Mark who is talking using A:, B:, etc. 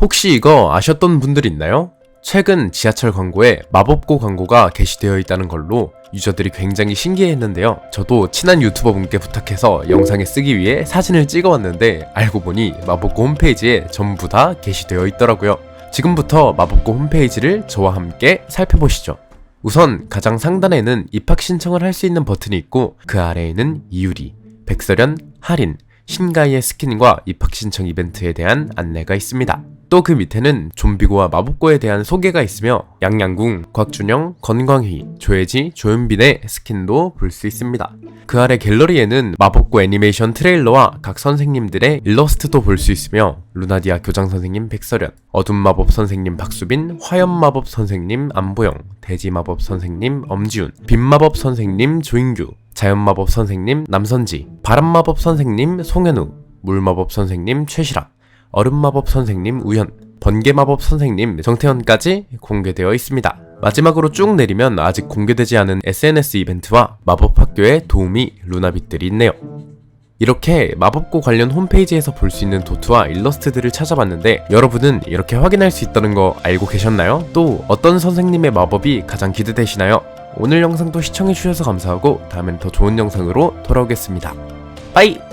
A: 혹시 이거 아셨던 분들 있나요? 최근 지하철 광고에 마법고 광고가 게시되어 있다는 걸로 유저들이 굉장히 신기해했는데요. 저도 친한 유튜버 분께 부탁해서 영상에 쓰기 위해 사진을 찍어왔는데 알고 보니 마법고 홈페이지에 전부 다 게시되어 있더라고요. 지금부터 마법고 홈페이지를 저와 함께 살펴보시죠. 우선 가장 상단에는 입학 신청을 할 수 있는 버튼이 있고 그 아래에는 이유리, 백설연, 할인, 신가이의 스킨과 입학 신청 이벤트에 대한 안내가 있습니다. 또 그 밑에는 좀비고와 마법고에 대한 소개가 있으며 양양궁, 곽준영, 건광희, 조혜지, 조윤빈의 스킨도 볼 수 있습니다. 그 아래 갤러리에는 마법고 애니메이션 트레일러와 각 선생님들의 일러스트도 볼 수 있으며 루나디아 교장 선생님 백설연, 어둠 마법 선생님 박수빈, 화염 마법 선생님 안보영, 대지 마법 선생님 엄지훈, 빛 마법 선생님 조인규, 자연 마법 선생님 남선지, 바람 마법 선생님 송현우, 물 마법 선생님 최시라, 얼음 마법 선생님 우현, 번개 마법 선생님 정태현까지 공개되어 있습니다. 마지막으로 쭉 내리면 아직 공개되지 않은 SNS 이벤트와 마법 학교의 도우미 루나빛들이 있네요. 이렇게 마법고 관련 홈페이지에서 볼 수 있는 도트와 일러스트들을 찾아봤는데 여러분은 이렇게 확인할 수 있다는 거 알고 계셨나요? 또 어떤 선생님의 마법이 가장 기대되시나요? 오늘 영상도 시청해주셔서 감사하고 다음엔 더 좋은 영상으로 돌아오겠습니다. 빠이!